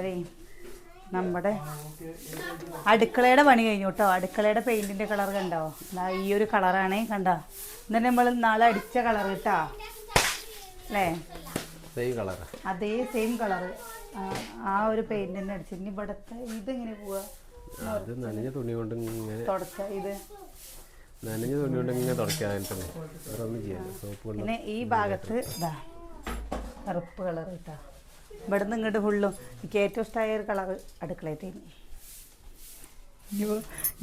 അപ്പോഴേ നമ്മുടെ അടുക്കളയുടെ പണി കഴിഞ്ഞു കേട്ടോ. അടുക്കളയുടെ പെയിന്റിന്റെ കളർ കണ്ടോ? ഈ ഒരു കളറാണ് കണ്ട? എന്നിട്ട് നമ്മൾ നാളെ അടിച്ച കളർ കേട്ടോ. അല്ലേ? അതേ സെയിം കളർ ആ ഒരു പെയിന്റ് തന്നെ അടിച്ചു. ഇനി ഇവിടുത്തെ ഇതെങ്ങനെ പോവാ. അത് നനഞ്ഞ തുണി കൊണ്ട് ഇങ്ങനെ തുടച്ച ഇത്. നനഞ്ഞ തുണി കൊണ്ട് ഇങ്ങനെ വേറെ ഒന്നും ചെയ്യാൻ പിന്നെ ഈ ഭാഗത്ത് ഇതാ കറുപ്പ് കളർ കേട്ടോ. ഇവിടുന്ന് ഇങ്ങോട്ട് ഫുള്ളും എനിക്ക് ഏറ്റവും ഇഷ്ടമായ ഒരു കളർ അടുക്കളയത്തേന് ഇനി.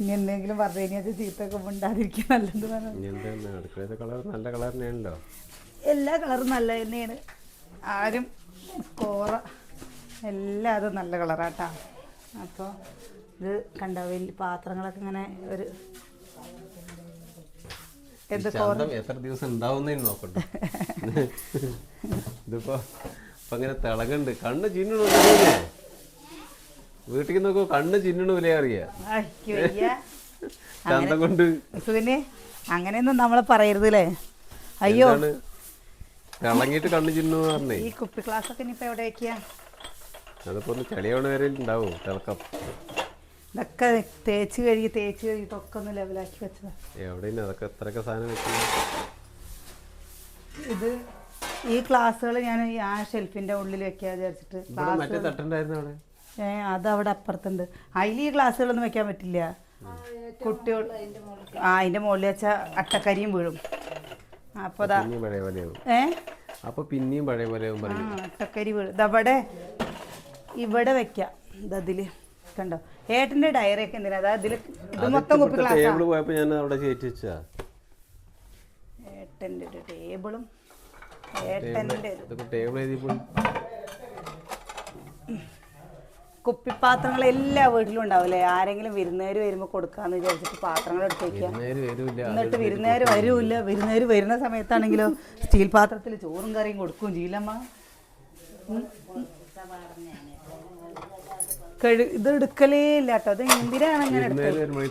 ഇനി എന്തെങ്കിലും പറഞ്ഞു കഴിഞ്ഞാൽ ചീത്തൊക്കെ ഉണ്ടാതിരിക്കാൻ നല്ലത് പറഞ്ഞു. ഇനി എന്താ അടുക്കളത്തെ കളർ നല്ല കളർ തന്നെയാണല്ലോ. എല്ലാ കളറും നല്ല തന്നെയാണ്. ആരും കോറ എല്ലാതും നല്ല കളറാട്ടാ അപ്പോൾ ഇത് കണ്ട വലിയ പാത്രങ്ങളൊക്കെ ഇങ്ങനെ ഒരു എത്ര ദിവസം ഉണ്ടാവുന്നേ നോക്കട്ടെ. ഇതിപ്പോ ഇപ്പൊ ഇങ്ങനെ തിളകുണ്ട്. കണ്ണ് ചിന്നണു വീട്ടിൽ നോക്കൂ കണ്ണ് ചിന്നണു വില അറിയാ. ചന്തം കൊണ്ട്. സുഖിനെ അങ്ങനെയൊന്നും നമ്മളെ പറയരുത് അല്ലേ അയ്യോ തിളങ്ങിയിട്ട് കണ്ണ് ചിന്നു പറഞ്ഞേ. ഈ കുപ്പി ക്ലാസ് ഒക്കെ ഇനിയിപ്പോ എവിടെ വെക്കുക അതിപ്പോ ഒന്ന് ചളിയോണ വരെ ഉണ്ടാവും തിളക്കം. ഇതൊക്കെ തേച്ച് കഴുകി തേച്ച് കഴുകി ഇതൊക്കെ ഒന്ന് ലെവലാക്കി വെച്ചതാ. എവിടെയാണ്? അതൊക്കെ എത്രയൊക്കെ സാധനം വെച്ചത് ഇത് ഈ ക്ലാസ്സുകൾ ഞാൻ ഈ ആ ഷെൽഫിന്റെ ഉള്ളിൽ വെക്കാൻ വിചാരിച്ചിട്ട് അവിടെ? ഏ അത് അവിടെ അപ്പുറത്തുണ്ട്. അതിൽ ഈ ക്ലാസ്സുകളൊന്നും വെക്കാൻ പറ്റില്ല. കുട്ടികൾ ആ അതിന്റെ മുകളിൽ വെച്ചാൽ അട്ടക്കരിയും വീഴും. അപ്പൊ ഏ? അപ്പൊ പിന്നെയും പഴയ പറയും അട്ടക്കരി വീഴും. ഇതവിടെ ഇവിടെ വെക്കാം. ഇതതിൽ കണ്ടോ? ഏട്ടന്റെ ഡയറി ഒക്കെ എന്തിനാ? അതാ ഇതിൽ ഇത് മൊത്തം കുപ്പി ക്ലാസ് ഏട്ടന്റെ ഒരു ടേബിളും കുപ്പിപ്പാത്രങ്ങൾ എല്ലാ വീട്ടിലും ഉണ്ടാവില്ലേ? ആരെങ്കിലും വിരുന്നേര് വരുമ്പോൾ കൊടുക്കാന്ന് വിചാരിച്ചിട്ട് പാത്രങ്ങൾ എടുത്ത് വെക്കുക നേരെ വരൂല്ല എന്നിട്ട് വിരുന്നേര് വരൂല്ല. വിരുന്നേര് വരുന്ന സമയത്താണെങ്കിലോ സ്റ്റീൽ പാത്രത്തിൽ ചോറും കറിയും കൊടുക്കും ചെയ്യില്ലമ്മ. ഇത് എടുക്കലേ ഇല്ലാട്ടോ അത് എന്തിനാണ് അങ്ങനെ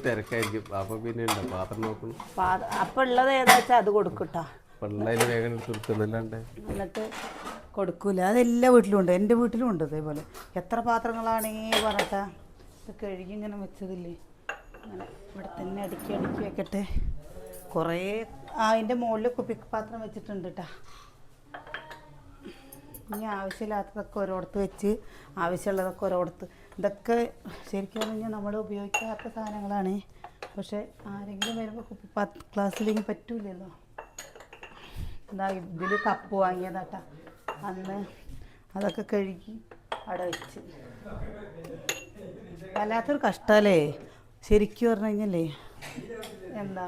തിരക്കായിരിക്കും. അപ്പൊ പിന്നെ പാത്രം നോക്കണം. പാ- അപ്പൊ ഉള്ളത് ഏതാ വെച്ചാൽ അത് കൊടുക്കട്ടോ വേഗം എന്നിട്ട് കൊടുക്കൂല. അതെല്ലാ വീട്ടിലും ഉണ്ട്. എന്റെ വീട്ടിലും ഉണ്ട് ഇതേപോലെ. എത്ര പാത്രങ്ങളാണേ പറഞ്ഞിട്ടാ ഇത് കഴുകി ഇങ്ങനെ വെച്ചതില്ലേ? ഇവിടെ തന്നെ അടുക്കി അടുക്കി വെക്കട്ടെ. കുറേ അതിന്റെ മുകളിൽ കുപ്പി പാത്രം വെച്ചിട്ടുണ്ട് കേട്ടാ ഇനി ആവശ്യമില്ലാത്തതൊക്കെ ഒരിടത്ത് വെച്ച് ആവശ്യമുള്ളതൊക്കെ ഒരിടത്ത്. ഇതൊക്കെ ശരിക്കും പറഞ്ഞാൽ നമ്മൾ ഉപയോഗിക്കാത്ത സാധനങ്ങളാണ്. പക്ഷേ ആരെങ്കിലും വരുമ്പോൾ കുപ്പി ക്ലാസ്സിലേക്ക് പറ്റൂലല്ലോ. എന്താ ഇതിൽ കപ്പ് വാങ്ങിയതാട്ടാ. അന്ന് അതൊക്കെ കഴുകി അവിടെ വെച്ച്. വല്ലാത്തൊരു കഷ്ടമല്ലേ ശരിക്കും പറഞ്ഞു കഴിഞ്ഞല്ലേ? എന്താ?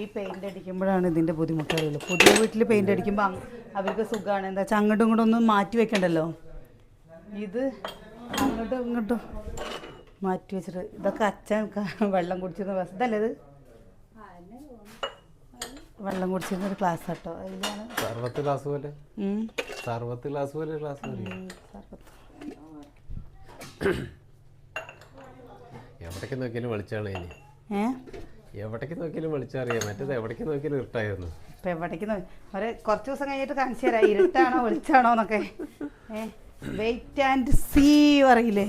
ഈ പെയിന്റ് അടിക്കുമ്പോഴാണ് ഇതിന്റെ ബുദ്ധിമുട്ടുള്ളത് പുതിയ വീട്ടിൽ പെയിന്റ് അടിക്കുമ്പോൾ അവർക്ക് സുഖമാണ് എന്താ വെച്ചാൽ അങ്ങോട്ടും ഇങ്ങോട്ടും ഒന്നും മാറ്റി വെക്കണ്ടല്ലോ? ഇത് അങ്ങോട്ടും ഇങ്ങോട്ടും മാറ്റി വെച്ചിട്ട് ഇതൊക്കെ അച്ഛൻ വെള്ളം കുടിച്ചിരുന്ന ബസ് ഇതല്ലേ ഇത്? വെള്ളം കുടിച്ചിരുന്ന ഒരു ക്ലാസ് കേട്ടോ അതിലാണ് സർവത്ത് ഗ്ലാസ് പോലെ. സർവത്ത് ഗ്ലാസ് പോലെ സർബത്ത്. എവിടേക്ക് നോക്കിയാലും വെളിച്ചാണ് ഇനി. എവിടേക്ക് നോക്കിയാലും വെളിച്ചറിയാം മറ്റേത് എവിടേക്ക് നോക്കിയാലും ഇരുട്ടായിരുന്നു. ഇപ്പം എവിടേക്ക് നോക്കി ഒരു കുറച്ച് ദിവസം കഴിഞ്ഞിട്ട് കാണിച്ചു തരാം. ഇരുട്ടാണോ വെളിച്ചാണോ എന്നൊക്കെ. വെയിറ്റ് ആൻഡ് സീ പറയില്ലേ?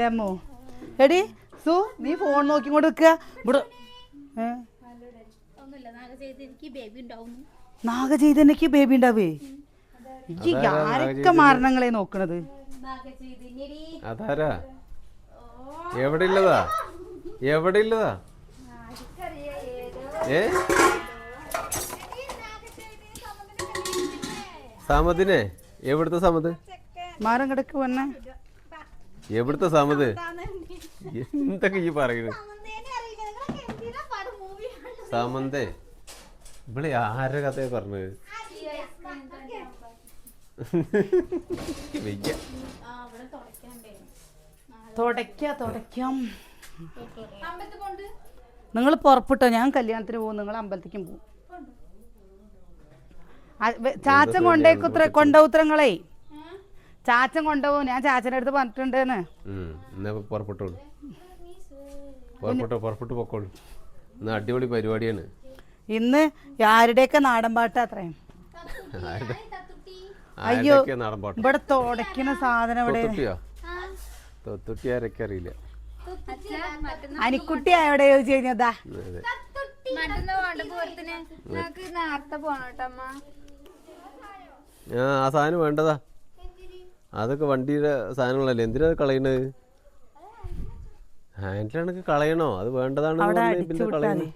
ലെമ്മോ എടി സു നീ ഫോൺ നോക്കി കൊണ്ട് വെക്കുക ഇവിടെ. ഏ? ബേബി ഉണ്ടാവുന്നു. നാഗചൈതന്യക്ക് ബേബി ഉണ്ടാവേ? ഈ ആരൊക്കെ മരണങ്ങളെ നോക്കണത്? അതാരാ? എവിടെ ഉള്ളതാ എവിടെ ഉള്ളതാ ഏ? സമതിനെ? എവിടുത്തെ സമത്? മരം കിടക്ക് വന്നെ. എവിടുത്തെ സമത്? എന്തൊക്കെ ഈ പറയുന്നത്? സമന്തേ. ഇവിടെ ആരുടെ കഥയെ പറഞ്ഞത്? തുടയ്ക്ക തുടയ്ക്കാം. നിങ്ങൾ പുറപ്പെട്ടോ? ഞാൻ കല്യാണത്തിന് പോകും. നിങ്ങൾ അമ്പലത്തേക്കും പോകും. ചാച്ചൻ കൊണ്ടേക്കുത്ര കൊണ്ടോത്രങ്ങളെ ചാച്ചൻ കൊണ്ടുപോകും. ഞാൻ ചാച്ചന്റെ അടുത്ത് പറഞ്ഞിട്ടുണ്ടെന്ന്. ഉം, എന്നാ പുറപ്പെട്ടോളൂ. പുറപ്പെട്ടോ പുറപ്പെട്ടു പൊക്കോളൂ. ഇന്ന് അടിപൊളി പരിപാടിയാണ്. ഇന്ന് ആരുടെയൊക്കെ നാടൻ പാട്ട് അത്രയും? അയ്യോ ഇവിടെ തുടയ്ക്കുന്ന സാധനം ഇവിടെ തൊത്തുട്ടി ആരൊക്കെ അറിയില്ല. അനിക്കുട്ടി എവിടെ ചോദിച്ചു കഴിഞ്ഞതാ ആ ആ സാധനം വേണ്ടതാ. അതൊക്കെ വണ്ടിയുടെ സാധനങ്ങളല്ലേ? എന്തിനാ കളയണത്? ഹാൻഡിലാണൊക്കെ കളയണോ? അത് വേണ്ടതാണ് പിന്നെ കളയണം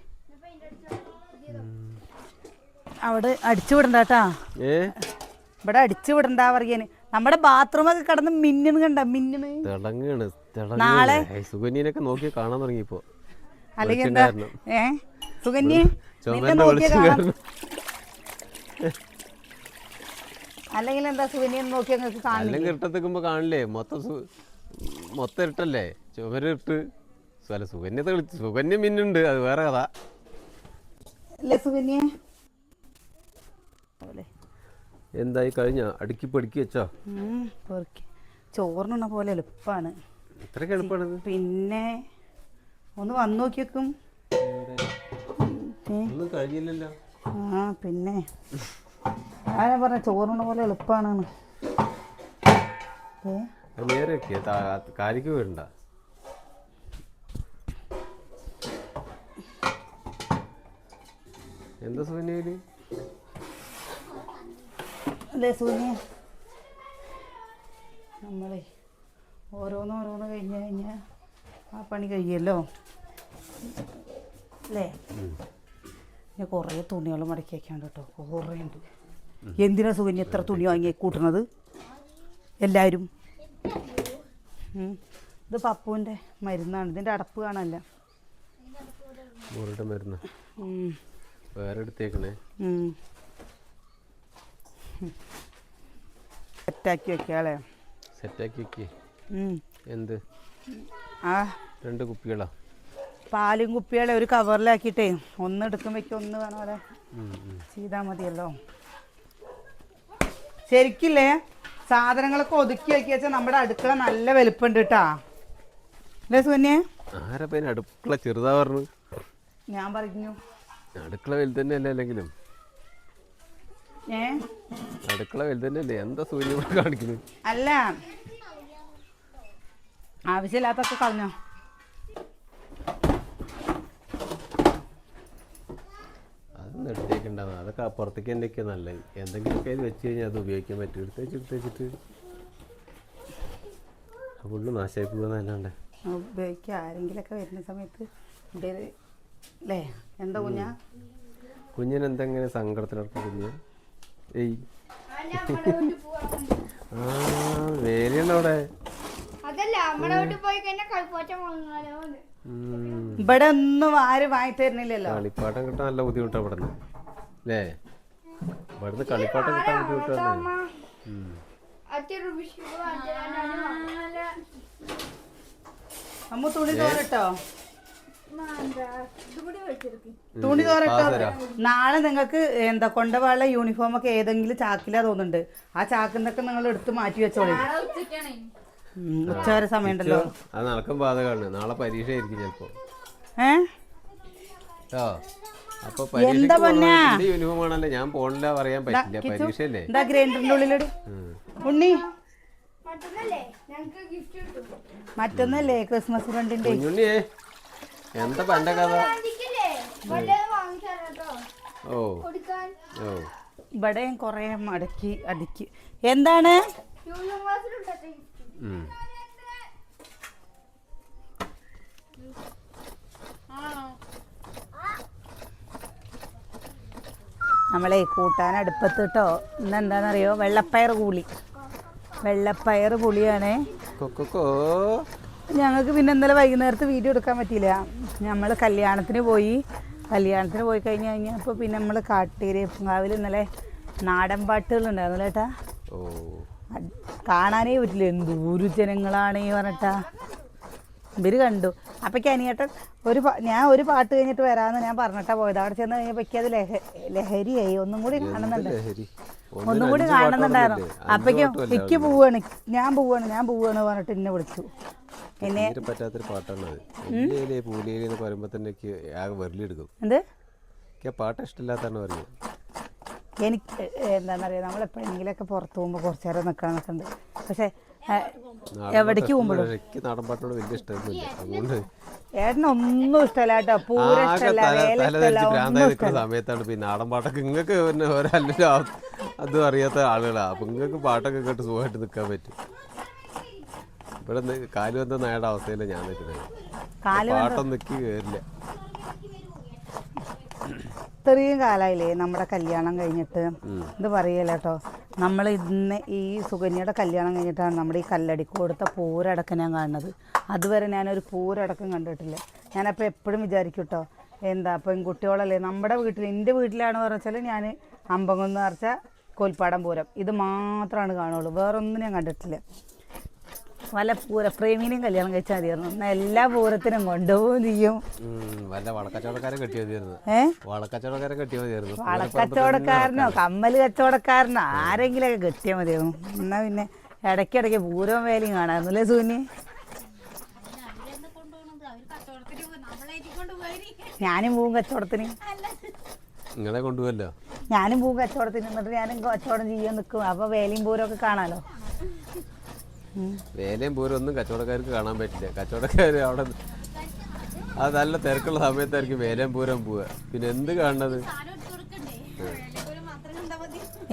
അവിടെ അടിച്ചു വിടണ്ടാട്ടാ ഏ? ഇവിടെ അടിച്ചു വിടണ്ട പറയാന്. നമ്മുടെ ബാത്റൂം ഒക്കെ കിടന്ന് മിന്നുന്നു കണ്ട മിന്നുന്നു. തിളങ്ങാണ് നാളെ- സുഗന്യനൊക്കെ നോക്കി കാണാൻ തുടങ്ങിയപ്പോ. അല്ലെങ്കിൽ എന്താ? ഏ? സുഗന്യ അല്ലെങ്കിൽ എന്താ സുഗന്യ നോക്കി നിങ്ങൾക്ക് കാണില്ല ഇട്ടത്തേക്കുമ്പോ കാണില്ലേ? മൊത്തം മൊത്തം ഇട്ടല്ലേ? ചുമരിട്ട് അല്ല സുകന്യത്തെ വിളിച്ച് സുകന്യ മിന്നുണ്ട്. അത് വേറെ കഥ. അല്ലേ സുകന്യ? പോലെ. എന്തായി കഴിഞ്ഞ? അടുക്കി പഠിക്കി വെച്ചോ? പൊറുക്കി. ചോറിനുണ്ണ പോലെ എളുപ്പമാണ് ഇത്രയ്ക്ക് എളുപ്പമാണിത് പിന്നെ ഒന്ന് വന്നു നോക്കിയേക്കും കഴിഞ്ഞില്ലല്ലോ. ആ പിന്നെ. ഞാൻ പറഞ്ഞ ചോറുണ പോലെ എളുപ്പമാണ് ഏ? അത് നേരെ വെക്കേ കാലിക്ക് വീടണ്ട എന്താ സുകന്യയിൽ അല്ലേ സൂര്യ നമ്മളെ ഓരോന്ന് ഓരോന്ന് കഴിഞ്ഞ് കഴിഞ്ഞാൽ ആ പണി കഴിയുമല്ലോ അല്ലേ? ഞാൻ കുറേ തുണികൾ മടക്കി വയ്ക്കാണ്ട് കേട്ടോ. കുറേ ഉണ്ട്. എന്തിനാ സുഖം എത്ര തുണി വാങ്ങി കൂട്ടുന്നത് എല്ലാവരും? ഇത് പപ്പുവിന്റെ മരുന്നാണ്. ഇതിന്റെ അടപ്പ് മരുന്ന്. ഉം. വേറെ എടുത്തേക്കണേ. സെറ്റാക്കി വെക്കാളെ സെറ്റാക്കി വെക്കേ. എന്ത്? ആ. രണ്ട് കുപ്പികളാ. പാലും കുപ്പികളെ ഒരു കവറിലാക്കിയിട്ടേ ഒന്ന് എടുക്കും വെക്കും ഒന്ന് വേണം ഉം. ചെയ്താൽ മതിയല്ലോ. ശരിക്കില്ലേ? സാധനങ്ങളൊക്കെ ഒതുക്കി വെക്കി വെച്ചാൽ നമ്മുടെ അടുക്കള നല്ല വലുപ്പുണ്ട് കേട്ടാ അല്ലേ സുന്യെ ആരാ അടുക്കള ചെറുതാ പറഞ്ഞു? ഞാൻ പറഞ്ഞു. അടുക്കള വലുതന്നെ അല്ലെങ്കിലും? അടുക്കള വലുത് തന്നെയല്ലേ എന്താ സൂര്യ കാണിക്കുന്നു കാണിക്കുന്നത്? അല്ല. ആവശ്യമില്ലാത്തൊക്കെ കളഞ്ഞോ? അതൊന്നും എടുത്തേക്കുണ്ടാവും അതൊക്കെ അപ്പുറത്തേക്ക് എന്തൊക്കെയാ നല്ലത്. എന്തെങ്കിലുമൊക്കെ അതിൽ വെച്ച് കഴിഞ്ഞാൽ അത് ഉപയോഗിക്കാൻ പറ്റും. എടുത്തേച്ച് എടുത്തേച്ചിട്ട് ഫുള്ള് നാശമായി പോകുന്നതല്ലാണ്ട് ഉപയോഗിക്കുക ആരെങ്കിലൊക്കെ വരുന്ന സമയത്ത് അല്ലേ? എന്താ കുഞ്ഞാ? കുഞ്ഞിനെന്തെങ്ങനെ സങ്കടത്തിലൊക്കെ കുഞ്ഞ്? ഏയ്. ആ വേലിയുണ്ട് അവിടെ. ഇവിടെ ഒന്നും ആരും വാങ്ങി തരുന്നില്ലല്ലോ കളിപ്പാട്ടം കിട്ടാൻ നല്ല ബുദ്ധിമുട്ടാണ് ഇവിടെ അല്ലേ? ഇവിടുന്ന് കളിപ്പാട്ടം കിട്ടാൻ ബുദ്ധിമുട്ടാണ്. അമ്മ? തുണി വെച്ചെടുക്കും തുണി തോരട്ടോ. നാളെ നിങ്ങൾക്ക് എന്താ കൊണ്ടുപോകാനുള്ള യൂണിഫോം ഒക്കെ ഏതെങ്കിലും ചാക്കിലാ തോന്നുന്നുണ്ട്. ആ ചാക്കിൽ നിന്നൊക്കെ നിങ്ങൾ എടുത്ത് മാറ്റി വെച്ചോളി. ഉച്ചവരെ ഉച്ച വരെ സമയമുണ്ടല്ലോ. അത് നടക്കും ബാധകമാണ് നാളെ പരീക്ഷ ആയിരിക്കും ചിലപ്പോ എന്താ പൊന്നാ? പരീക്ഷ യൂണിഫോം ആണല്ലോ. ഞാൻ പോണില്ല പറയാൻ പറ്റില്ല. പരീക്ഷയല്ലേ? എന്താ ഗ്രൈൻഡറിന്റെ ഉള്ളിലൊരു ഉണ്ണി. മറ്റന്നല്ലേ? ക്രിസ്മസ് ഫ്രണ്ടിന്റെ എന്താ പണ്ട കഥ? ഓ. കൊടുക്കാൻ. ഓ. ഇവിടെയും കുറേ മടക്കി അടുക്കി. എന്താണ്. നമ്മളെ കൂട്ടാൻ അടുപ്പത്ത് കേട്ടോ ഇന്ന് എന്താണെന്നറിയോ വെള്ളപ്പയർ കൂളി. വെള്ളപ്പയർ പുളിയാണേ. കൊക്കോ. ഞങ്ങൾക്ക് പിന്നെ ഇന്നലെ വൈകുന്നേരത്ത് വീഡിയോ എടുക്കാൻ പറ്റിയില്ല. നമ്മൾ കല്യാണത്തിന് പോയി. കല്യാണത്തിന് പോയി കഴിഞ്ഞ് കഴിഞ്ഞപ്പോൾ പിന്നെ നമ്മൾ കാട്ടേരിയപ്പുങ്കാവിൽ ഇന്നലെ നാടൻ പാട്ടുകളുണ്ടായിരുന്നു ചേട്ടാ ഓ. കാണാനേ പറ്റില്ല. എന്തൂരു ജനങ്ങളാണ് പറഞ്ഞിട്ടാ. ഇവർ കണ്ടു. അപ്പൊക്ക് അനിയേട്ടൻ ഒരു ഞാൻ ഒരു പാട്ട് കഴിഞ്ഞിട്ട് വരാമെന്ന് ഞാൻ പറഞ്ഞിട്ടാ പോയത്. അവിടെ ചെന്ന് കഴിഞ്ഞപ്പോ അത് ലഹ ലഹരിയായി. ഒന്നും കൂടി കാണുന്നുണ്ട്. ഒന്നും കൂടി കാണുന്നുണ്ടായിരുന്നു. അപ്പയ്ക്ക് എനിക്ക് പോവാണ്. ഞാൻ പോവാണ് ഞാൻ പോവാണ് പറഞ്ഞിട്ട് എന്നെ വിളിച്ചു. പിന്നെ തീരെ പറ്റാത്തൊരു പാട്ടാണ് അത്. എല്ലേലേ പൂലേലേ എന്ന് പറയുമ്പോൾ തന്നെ എനിക്ക് ആകെ വെരലെടുക്കും എന്ത്? എനിക്ക് ആ പാട്ട് ഇഷ്ടമില്ലാത്താണ് പറയുന്നത്. എനിക്ക് എന്താണെന്നറിയാം നമ്മൾ എപ്പോഴെങ്കിലുമൊക്കെ പുറത്ത് പോകുമ്പോൾ കുറച്ച് നേരം നിൽക്കണം എന്നൊക്കെ ഉണ്ട്. പക്ഷേ എവിടേക്ക് പോകുമ്പോഴും? എനിക്ക് നാടൻ പാട്ടിനോട് വലിയ ഇഷ്ടമൊന്നുമില്ല. അതുകൊണ്ട് ഏട്ടനൊന്നും ഇഷ്ടമല്ല കേട്ടോ പൂര ആകെ ഇഷ്ടമല്ല തല വേല തല ധരിച്ച് ഭ്രാന്തായി നിൽക്കുന്ന സമയത്താണ് പിന്നെ നാടൻ പാട്ടൊക്കെ നിങ്ങൾക്ക് പിന്നെ ഒരല്ലോ അതും അറിയാത്ത ആളുകളാ. അപ്പൊ നിങ്ങൾക്ക് പാട്ടൊക്കെ കേട്ട് സുഖമായിട്ട് നിൽക്കാൻ പറ്റും. ഇവിടെ കാലുവന്ത നേടാ അവസ്ഥയിലാണ് ഞാൻ നിൽക്കുന്നത്. പാട്ടൊന്നും നിൽക്കി കയറില്ല ഇത്രയും കാലമായില്ലേ നമ്മുടെ കല്യാണം കഴിഞ്ഞിട്ട്. ഇത് പറയല്ല കേട്ടോ നമ്മൾ ഇന്ന് ഈ സുകന്യയുടെ കല്യാണം കഴിഞ്ഞിട്ടാണ് നമ്മുടെ ഈ കല്ലടിക്ക് കൊടുത്ത പൂരടക്കം ഞാൻ കാണുന്നത്. അതുവരെ ഞാനൊരു പൂരടക്കം കണ്ടിട്ടില്ല. ഞാനപ്പോൾ എപ്പോഴും വിചാരിക്കും കേട്ടോ എന്താ പെൺകുട്ടികളല്ലേ നമ്മുടെ വീട്ടിൽ എന്റെ വീട്ടിലാണ് പറഞ്ഞാൽ ഞാൻ അമ്പകുന്ന് നിറച്ച കോൽപ്പാടം പൂരം. ഇത് മാത്രമാണ് കാണുള്ളൂ. വേറൊന്നും ഞാൻ കണ്ടിട്ടില്ല. വല്ല പൂര പ്രേമിനെയും കല്യാണം കഴിച്ചാൽ മതിയായിരുന്നു. എന്നാ എല്ലാ പൂരത്തിനും കൊണ്ടുപോകും ചെയ്യും. വല്ല വളക്കച്ചവടക്കാരെ കെട്ടിയ മതിയായിരുന്നു. വളക്കച്ചവടക്കാരെ കെട്ടിയ മതിയായിരുന്നു. വളക്കച്ചവടക്കാരനോ കമ്മൽ കച്ചവടക്കാരനോ ആരെങ്കിലൊക്കെ കിട്ടിയാൽ മതിയാവും. എന്നാ പിന്നെ ഇടയ്ക്കിടയ്ക്ക് പൂരം വേലയും കാണാറുന്നല്ലേ സൂനി? അവരെന്താ കൊണ്ടുപോകണത് അവർ കച്ചവടത്തിന് പോകും നമ്മളേറ്റി കൊണ്ടുപോയി ഞാനും പൂവും കച്ചവടത്തിന്. നിങ്ങളെ കൊണ്ടുപോകല്ലോ ഞാനും പൂവും കച്ചവടത്തിന്. എന്നിട്ട് ഞാനും കച്ചവടം ചെയ്യാൻ നിൽക്കും. അപ്പോൾ വേലയും പൂരം ഒക്കെ കാണാലോ? ഉം. വേലയും പൂരം ഒന്നും കച്ചവടക്കാർക്ക് കാണാൻ പറ്റില്ല. കച്ചവടക്കാർ അവിടെ അത് നല്ല തിരക്കുള്ള സമയത്തായിരിക്കും വേലയും പൂരം പോവുക. പിന്നെ എന്ത് കാണുന്നത്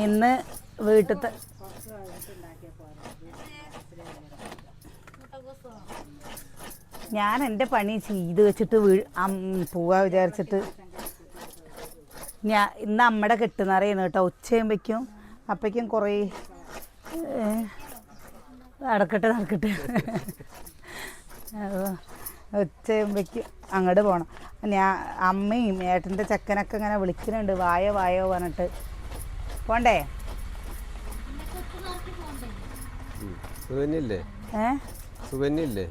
ഇന്ന് വീട്ടിലത്തെ ഞാൻ എന്റെ പണി ചെയ്ത് വെച്ചിട്ട് വീ പോവാ വിചാരിച്ചിട്ട് ഞാൻ ഇന്ന് അമ്മയുടെ കെട്ടുന്നറിയാണ് കേട്ടോ. ഉച്ചയാകുമ്പോഴേക്കും അപ്പോഴേക്കും കുറേ നടക്കട്ടെ നടക്കട്ടെ. ഉച്ചയുമ്പേക്ക് അങ്ങോട്ട് പോകണം ഞാൻ അമ്മയും ഏട്ടന്റെ ചെക്കനൊക്കെ ഇങ്ങനെ വിളിക്കുന്നുണ്ട്. വായോ വായോ പറഞ്ഞിട്ട്. പോണ്ടേ? സുകന്യല്ലേ ഏ? സുകന്യല്ലേ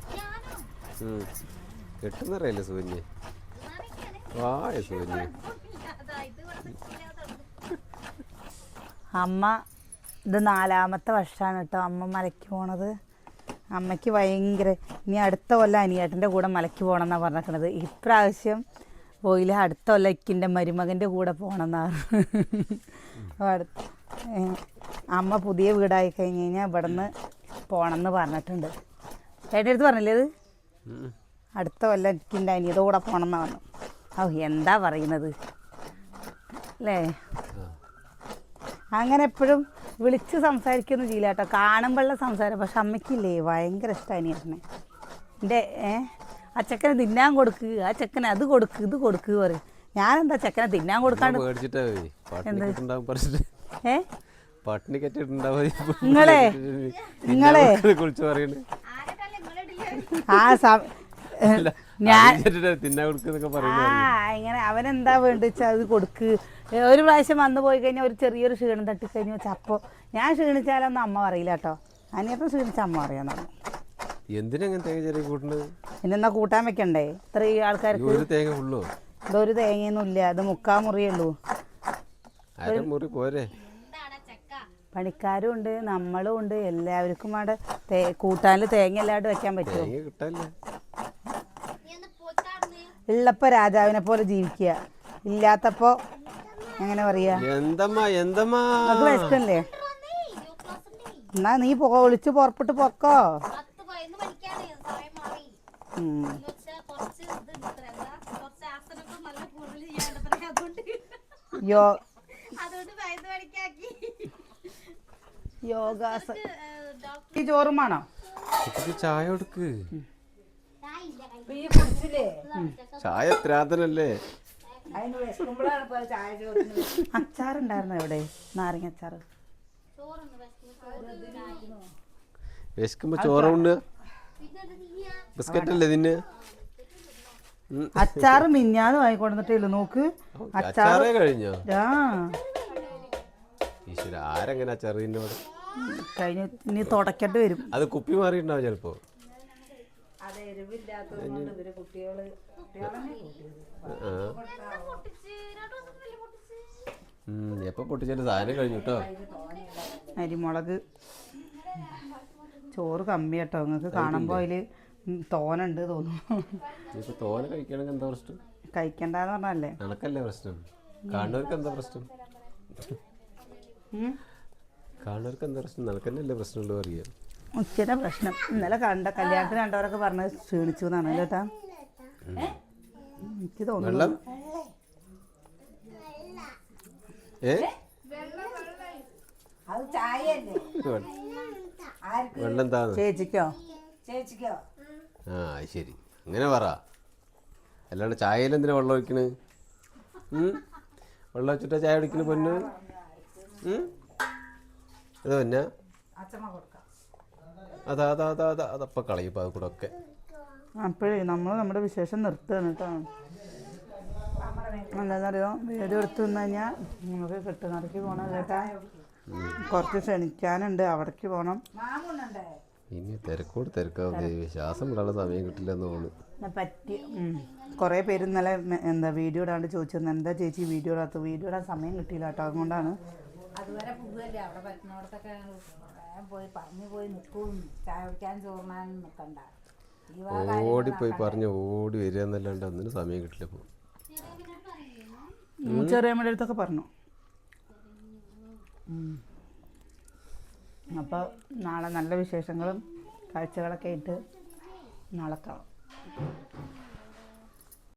കെട്ടുന്നറിയല്ലേ സുവന്യ? വായ സുകന്യ അമ്മ ഇത് നാലാമത്തെ വർഷമാണ് കേട്ടോ അമ്മ മലയ്ക്ക് പോണത്. അമ്മയ്ക്ക് ഭയങ്കര ഇനി അടുത്ത കൊല്ലം അനിയേട്ടന്റെ കൂടെ മലയ്ക്ക് പോകണം എന്നാണ് പറഞ്ഞിരിക്കണത് ഇപ്രാവശ്യം പോയില്ല അടുത്ത കൊല്ലം ഇക്കിന്റെ മരുമകന്റെ കൂടെ പോകണം എന്നാണ് അടുത്ത അമ്മ പുതിയ വീടായി കഴിഞ്ഞ് കഴിഞ്ഞാൽ ഇവിടുന്ന് പോകണമെന്ന് പറഞ്ഞിട്ടുണ്ട്. ചേട്ടന്റെ അടുത്ത് പറഞ്ഞില്ലേ ഇത്? അടുത്ത കൊല്ലം ഇക്കിന്റെ അനിയതോടെ കൂടെ പോകണം എന്നാണ് പറഞ്ഞു. ഓ എന്താ പറയുന്നത്? അല്ലേ? അങ്ങനെ എപ്പോഴും വിളിച്ച് സംസാരിക്കുന്നു ചെയ്യില്ല കേട്ടോ കാണുമ്പോഴുള്ള സംസാരം. പക്ഷെ അമ്മയ്ക്കില്ലേ ഭയങ്കര ഇഷ്ടമാണ് അനിയനെ. എന്റെ ഏ ആ ചെക്കനെ തിന്നാൻ കൊടുക്ക് ആ ചെക്കനെ അത് കൊടുക്ക് ഇത് കൊടുക്ക് പറയും. ഞാനെന്താ ചെക്കനെ തിന്നാൻ കൊടുക്കാണ്ട്? ഏ? പട്ടിണി നിങ്ങളെ നിങ്ങളെ. കുളിച്ച് പറയുന്നത് ആരൊക്കെ നിങ്ങളിടില്ല ആ ഞാൻ ഇങ്ങനെ അവനെന്താ വേണ്ടിച്ച അത് കൊടുക്ക്. ഒരു പ്രാവശ്യം വന്നു പോയി കഴിഞ്ഞാൽ ഒരു ചെറിയൊരു ക്ഷീണം തട്ടിക്കഴിഞ്ഞു വെച്ചാൽ അപ്പോൾ ഞാൻ ക്ഷീണിച്ചാലൊന്നും അമ്മ പറയില്ല കേട്ടോ. അനിയപ്പം ക്ഷീണിച്ച അമ്മ അറിയാൻ തുടങ്ങും പിന്നെന്നാ കൂട്ടാൻ വെക്കണ്ടേ? ഇത്ര ഈ ആൾക്കാർക്ക് ഒരു തേങ്ങ ഉള്ളോ? ഇതൊരു തേങ്ങയൊന്നും ഇല്ല അത് മുക്കാ മുറിയുള്ളൂ മുറി പോരെ. പണിക്കാരും ഉണ്ട് നമ്മളും ഉണ്ട്. എല്ലാവർക്കും അവിടെ കൂട്ടാനിൽ തേങ്ങ എല്ലായിട്ട് വെക്കാൻ പറ്റും ഉള്ളപ്പോ ഉള്ളപ്പോൾ രാജാവിനെ പോലെ ജീവിക്കുക. ഇല്ലാത്തപ്പോൾ എങ്ങനെ പറയാ? എന്തമ്മാ എന്തമ്മാ? നമുക്ക് വിശക്കല്ലേ എന്നാ നീ പോ ഒളിച്ച് പുറപ്പെട്ട് പൊക്കോ. യോ യോഗാസ ഈ ചോറും വേണോ? ചായ കൊടുക്ക്. ചായ എത്രാതനല്ലേ അച്ചാറുണ്ടായിരുന്നു എവിടെ? നാരങ്ങ അച്ചാറ്. ചോറുണ്ട് വിശക്കുമ്പോ ചോറുണ്ട് ബിസ്ക്കറ്റ് അല്ലേ ഇതിന്. അച്ചാറ് മിഞ്ഞാന്ന് വാങ്ങിക്കൊണ്ടിട്ടേ നോക്ക്. അച്ചാറ് കഴിഞ്ഞോ? ആ. ഈശ്വര ആരെങ്ങനെ അച്ചാറ് തിന്നെ അവിടെ കഴിഞ്ഞ ഇനി തുടക്കേണ്ടി വരും. അത് കുപ്പി മാറിയിട്ടുണ്ടാവും ചിലപ്പോ. ആ. പൊട്ടിച്ച്? രണ്ടു ദിവസം വലിയ പൊട്ടിച്ച്? ഉം, എപ്പോ പൊട്ടിച്ചാലും സാധനം കഴിഞ്ഞു കേട്ടോ അരിമുളക്. ചോറ് കമ്മി കേട്ടോ. നിങ്ങൾക്ക് കാണുമ്പോൾ അതിൽ തോനുണ്ട് തോന്നുന്നു. തോന കഴിക്കണമെങ്കിൽ എന്താ പ്രശ്നം? കഴിക്കണ്ടെന്ന് പറഞ്ഞല്ലേ നടക്കല്ലേ പ്രശ്നം? കാണുന്നവർക്ക് എന്താ പ്രശ്നം. കാണുന്നവർക്ക് എന്താ പ്രശ്നം? നടക്കന്നല്ലേ പ്രശ്നമുള്ളൂ അറിയാം ഉച്ചയുടെ പ്രശ്നം. ഇന്നലെ കണ്ട കല്യാണത്തിന് കണ്ടവരൊക്കെ പറഞ്ഞത് ക്ഷീണിച്ചു എന്നാണ് കേട്ടാ. എനിക്ക് തോന്നുന്നു. വെള്ളം? ഏ? അത് ചായയല്ലേ? വെള്ളം. എന്താന്ന് ചേച്ചിക്കോ? ചേച്ചിക്കോ? ആ ശരി. അങ്ങനെ പറ. അല്ലാണ്ട് ചായയിൽ എന്തിനാ വെള്ളം ഒഴിക്കണ്? വെള്ളം വെച്ചിട്ടാ ചായ കുടിക്കണ് പൊന്ന്? ഇത് പിന്നെ? അതാ അതാ അതാ അതാ അതപ്പം കളയിപ്പോൾ അത് കൂടെ ഒക്കെ അപ്പോഴേ നമ്മൾ നമ്മുടെ വിശേഷം നിർത്തുകയാണ് കേട്ടോ. എന്താണെന്നറിയോ വീഡിയോ എടുത്തു നിന്ന് കഴിഞ്ഞാൽ നമുക്ക് കെട്ടുനടക്ക് പോകണം കേട്ടാ. കുറച്ച് ക്ഷണിക്കാനുണ്ട് അവിടേക്ക് പോകണം ഇനി തിരക്കോട് തിരക്കാവും ദേവി ശ്വാസം വിടാനുള്ള സമയം കിട്ടില്ല എന്ന് തോന്നുന്നു പറ്റി. കുറേ പേര് ഇന്നലെ എന്താ വീഡിയോ ഇടാണ്ട് ചോദിച്ചിരുന്നു എന്താ ചേച്ചി വീഡിയോ ഇടാത്ത വീഡിയോ ഇടാൻ സമയം കിട്ടിയില്ല കേട്ടോ അതുകൊണ്ടാണ്. അതുവരെ അവിടെ പറ്റുന്നിടത്തൊക്കെ വേഗം പോയി പറഞ്ഞു പോയി നിൽക്കും ചായ കുടിക്കാൻ ചോറിനാനും നിൽക്കണ്ട ഈ വാ കാര്യങ്ങൾ ഓടിപ്പോയി പറഞ്ഞ് ഓടി വരിക എന്നല്ലാണ്ട് അന്നിന് സമയം കിട്ടില്ല ഇപ്പോൾ ചെറിയമ്മയുടെ അടുത്തൊക്കെ പറഞ്ഞു. അപ്പോൾ നാളെ നല്ല വിശേഷങ്ങളും കാഴ്ചകളൊക്കെ ആയിട്ട് നാളെ കാണാം.